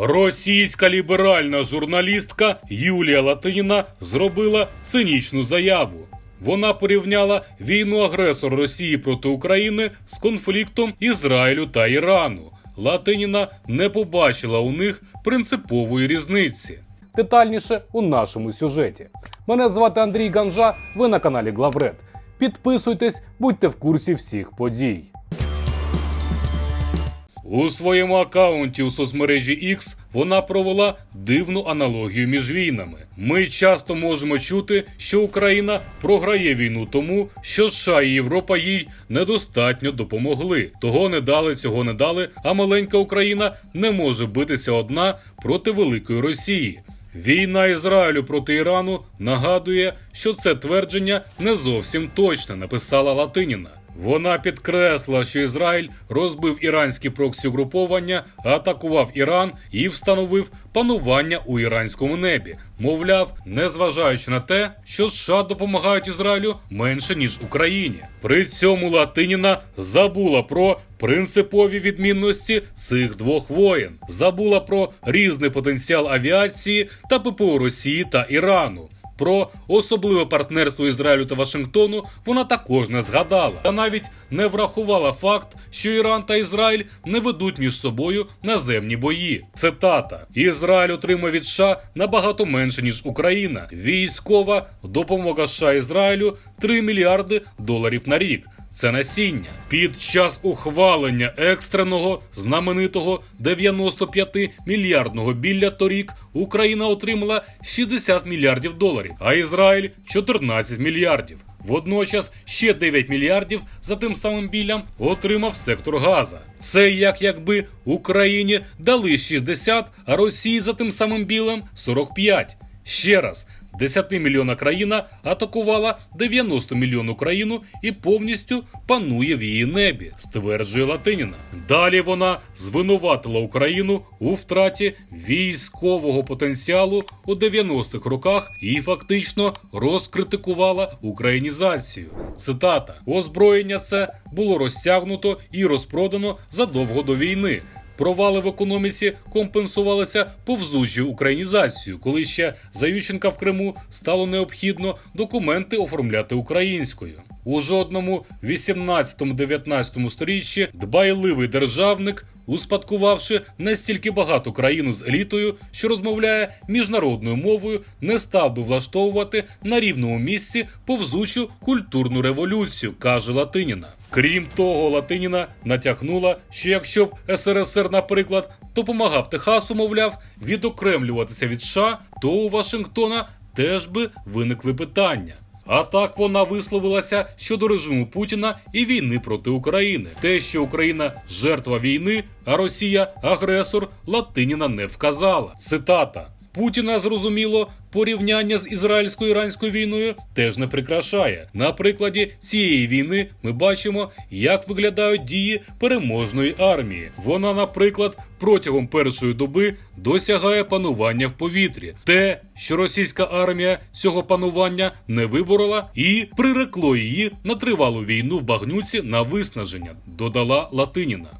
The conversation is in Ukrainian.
Російська ліберальна журналістка Юлія Латиніна зробила цинічну заяву. Вона порівняла війну агресора Росії проти України з конфліктом Ізраїлю та Ірану. Латиніна не побачила у них принципової різниці. Детальніше у нашому сюжеті. Мене звати Андрій Ганжа. Ви на каналі Главред. Підписуйтесь, будьте в курсі всіх подій. У своєму акаунті у соцмережі X вона провела дивну аналогію між війнами. Ми часто можемо чути, що Україна програє війну тому, що США і Європа їй недостатньо допомогли. Того не дали, цього не дали, а маленька Україна не може битися одна проти великої Росії. Війна Ізраїлю проти Ірану нагадує, що це твердження не зовсім точне, написала Латиніна. Вона підкреслила, що Ізраїль розбив іранські проксі-угруповання, атакував Іран і встановив панування у іранському небі. Мовляв, незважаючи на те, що США допомагають Ізраїлю менше ніж Україні. При цьому Латиніна забула про принципові відмінності цих двох воєн, забула про різний потенціал авіації та ППО Росії та Ірану. Про особливе партнерство Ізраїлю та Вашингтону вона також не згадала, та навіть не врахувала факт, що Іран та Ізраїль не ведуть між собою наземні бої. Цитата: Ізраїль отримує від США набагато менше ніж Україна. Військова допомога США Ізраїлю 3 мільярди доларів на рік. Це насіння під час ухвалення екстреного знаменитого 95 мільярдного білля торік Україна отримала 60 мільярдів доларів, а Ізраїль 14 мільярдів. Водночас ще 9 мільярдів за тим самим біллям отримав сектор Газа. Це як якби Україні дали 60, а Росії за тим самим білем 45. Ще раз. 10 мільйона країна атакувала 90 мільйонну країну і повністю панує в її небі, стверджує Латиніна. Далі вона звинуватила Україну у втраті військового потенціалу у 90-х роках і фактично розкритикувала українізацію. Цитата: озброєння це було розтягнуто і розпродано задовго до війни. Провали в економіці компенсувалися повзучою українізацією, коли ще за Ющенка в Криму стало необхідно документи оформляти українською. У жодному 18-19 сторіччі дбайливий державник, успадкувавши настільки багату країну з елітою, що розмовляє міжнародною мовою, не став би влаштовувати на рівному місці повзучу культурну революцію, каже Латиніна. Крім того, Латиніна натякнула, що якщо б СРСР, наприклад, допомагав Техасу, мовляв, відокремлюватися від США, то у Вашингтона теж би виникли питання. А так вона висловилася щодо режиму Путіна і війни проти України. Те, що Україна жертва війни, а Росія агресор, Латиніна не вказала. Цитата. Путіна зрозуміло, порівняння з ізраїльсько-іранською війною теж не прикрашає. На прикладі цієї війни ми бачимо, як виглядають дії переможної армії. Вона, наприклад, протягом першої доби досягає панування в повітрі. Те, що російська армія цього панування не виборола і прирекло її на тривалу війну в багнюці на виснаження, додала Латиніна.